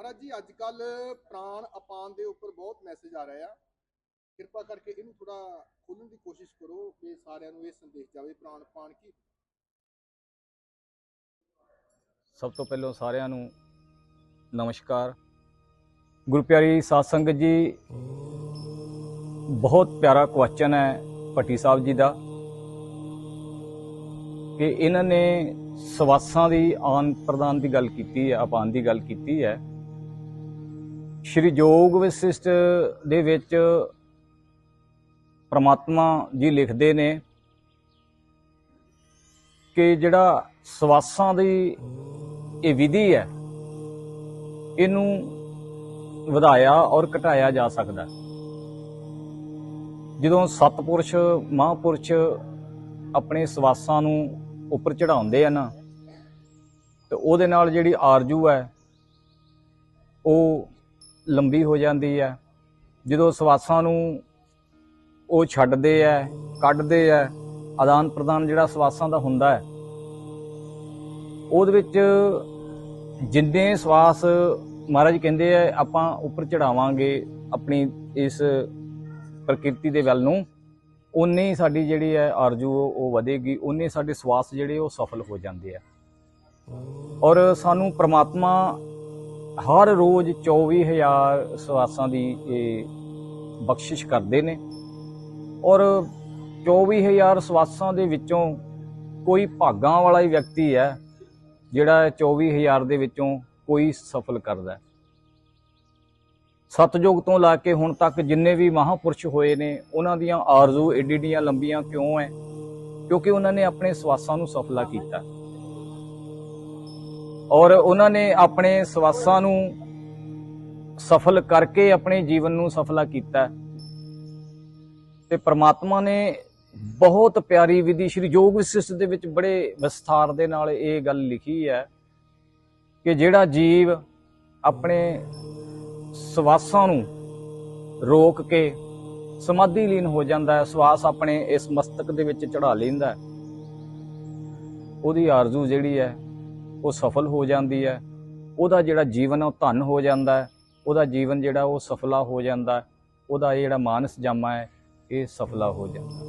ਮਹਾਰਾਜ ਜੀ, ਅੱਜ ਕੱਲ ਪ੍ਰਾਣ ਅਪਾਨ ਦੇ ਉੱਪਰ ਬਹੁਤ ਮੈਸੇਜ ਆ ਰਹੇ ਆ। ਕਿਰਪਾ ਕਰਕੇ ਇਹਨੂੰ ਥੋੜਾ ਖੋਲਣ ਦੀ ਕੋਸ਼ਿਸ਼ ਕਰੋ ਕਿ ਸਾਰਿਆਂ ਨੂੰ ਇਹ ਸੰਦੇਸ਼ ਜਾਵੇ ਪ੍ਰਾਣ ਅਪਾਨ ਕੀ। ਸਭ ਤੋਂ ਪਹਿਲਾਂ ਸਾਰਿਆਂ ਨੂੰ ਨਮਸਕਾਰ। ਗੁਰਪਿਆਰੀ ਸਾਧ ਸੰਗਤ ਜੀ, ਬਹੁਤ ਪਿਆਰਾ ਕੁਐਸਚਨ ਹੈ ਭੱਟੀ ਸਾਹਿਬ ਜੀ ਦਾ ਕਿ ਇਹਨਾਂ ਨੇ ਸਵਾਸਾਂ ਦੀ ਆਨ ਪ੍ਰਦਾਨ ਦੀ ਗੱਲ ਕੀਤੀ ਹੈ, ਅਪਾਨ ਦੀ ਗੱਲ ਕੀਤੀ ਹੈ। ਸ਼੍ਰੀ ਜੋਗ ਵਿਸਿਸ਼ਟ ਦੇ ਵਿੱਚ ਪ੍ਰਮਾਤਮਾ ਜੀ ਲਿਖਦੇ ਨੇ ਕਿ ਜਿਹੜਾ ਸਵਾਸਾਂ ਦੀ ਇਹ ਵਿਧੀ ਹੈ, ਇਹਨੂੰ ਵਧਾਇਆ ਔਰ ਘਟਾਇਆ ਜਾ ਸਕਦਾ ਜਦੋਂ ਸਤਪੁਰਸ਼, ਮਹਾਪੁਰਸ਼ ਆਪਣੇ ਸਵਾਸਾਂ ਨੂੰ ਉੱਪਰ ਚੜਾਉਂਦੇ ਆ ਨਾ, ਤੇ ਉਹਦੇ ਨਾਲ ਜਿਹੜੀ ਆਰਜੂ ਹੈ, ਉਹ ਲੰਬੀ ਹੋ ਜਾਂਦੀ ਹੈ। ਜਦੋਂ ਸਵਾਸਾਂ ਨੂੰ ਉਹ ਛੱਡਦੇ ਆ ਕੱਢਦੇ ਆ ਆਦਾਨ ਪ੍ਰਦਾਨ ਜਿਹੜਾ ਸਵਾਸਾਂ ਦਾ ਹੁੰਦਾ ਹੈ, ਉਹਦੇ ਵਿੱਚ ਜਿੰਨੇ ਸਵਾਸ ਮਹਾਰਾਜ ਕਹਿੰਦੇ ਆ ਆਪਾਂ ਉੱਪਰ ਚੜਾਵਾਂਗੇ ਆਪਣੀ ਇਸ ਪ੍ਰਕਿਰਤੀ ਦੇ ਵੱਲ ਨੂੰ ਉਨੇ ਹੀ ਸਾਡੀ ਜਿਹੜੀ ਹੈ ਆਰਜੂ ਉਹ ਵਧੇਗੀ ਉਨੇ ਸਾਡੇ ਸਵਾਸ ਜਿਹੜੇ ਉਹ ਸਫਲ ਹੋ ਜਾਂਦੇ ਆ ਔਰ ਸਾਨੂੰ ਪ੍ਰਮਾਤਮਾ ਹਰ ਰੋਜ਼ 24000 ਸਵਾਸਾਂ ਦੀ ਇਹ ਬਖਸ਼ਿਸ਼ ਕਰਦੇ ਨੇ ਔਰ 24000 ਸਵਾਸਾਂ ਦੇ ਵਿੱਚੋਂ ਕੋਈ ਭਾਗਾਂ ਵਾਲਾ ਹੀ ਵਿਅਕਤੀ ਹੈ ਜਿਹੜਾ 24000 ਦੇ ਵਿੱਚੋਂ ਕੋਈ ਸਫਲ ਕਰਦਾ ਹੈ। ਸਤਜੁਗ ਤੋਂ ਲਾ ਕੇ ਹੁਣ ਤੱਕ ਜਿੰਨੇ ਵੀ ਮਹਾਪੁਰਸ਼ ਹੋਏ ਨੇ, ਉਹਨਾਂ ਦੀਆਂ ਆਰਜ਼ੂ ਏਡੀਆਂ ਲੰਬੀਆਂ ਕਿਉਂ ਹੈ ਕਿਉਂਕਿ ਉਹਨਾਂ ਨੇ ਆਪਣੇ ਸਵਾਸਾਂ ਨੂੰ ਸਫਲਾ ਕੀਤਾ। ਔਰ ਉਹਨਾਂ ਨੇ ਆਪਣੇ ਸਵਾਸਾਂ ਨੂੰ ਸਫਲ ਕਰਕੇ ਆਪਣੇ ਜੀਵਨ ਨੂੰ ਸਫਲਾ ਕੀਤਾ। ਤੇ ਪ੍ਰਮਾਤਮਾ ਨੇ ਬਹੁਤ ਪਿਆਰੀ ਵਿਧੀ ਸ਼੍ਰੀ ਯੋਗ ਵਿਸਿਸ਼ਟ ਦੇ ਵਿੱਚ ਬੜੇ ਵਿਸਥਾਰ ਦੇ ਨਾਲ ਇਹ ਗੱਲ ਲਿਖੀ ਹੈ ਕਿ ਜਿਹੜਾ ਜੀਵ ਆਪਣੇ ਸਵਾਸਾਂ ਨੂੰ ਰੋਕ ਕੇ ਸਮਾਧੀ ਲੀਨ ਹੋ ਜਾਂਦਾ ਹੈ, ਸਵਾਸ ਆਪਣੇ ਇਸ ਮਸਤਕ ਦੇ ਵਿੱਚ ਚੜਾ ਲੈਂਦਾ ਉਹਦੀ ਆਰਜ਼ੂ ਜਿਹੜੀ ਹੈ ਉਹ ਸਫਲ ਹੋ ਜਾਂਦੀ ਹੈ, ਉਹਦਾ ਜਿਹੜਾ ਜੀਵਨ ਉਹ ਧਨ ਹੋ ਜਾਂਦਾ ਹੈ, ਉਹਦਾ ਜੀਵਨ ਜਿਹੜਾ ਉਹ ਸਫਲਾ ਹੋ ਜਾਂਦਾ ਉਹਦਾ ਇਹ ਜਿਹੜਾ ਮਾਨਸ ਜਾਮਾ ਹੈ, ਇਹ ਸਫਲਾ ਹੋ ਜਾਂਦਾ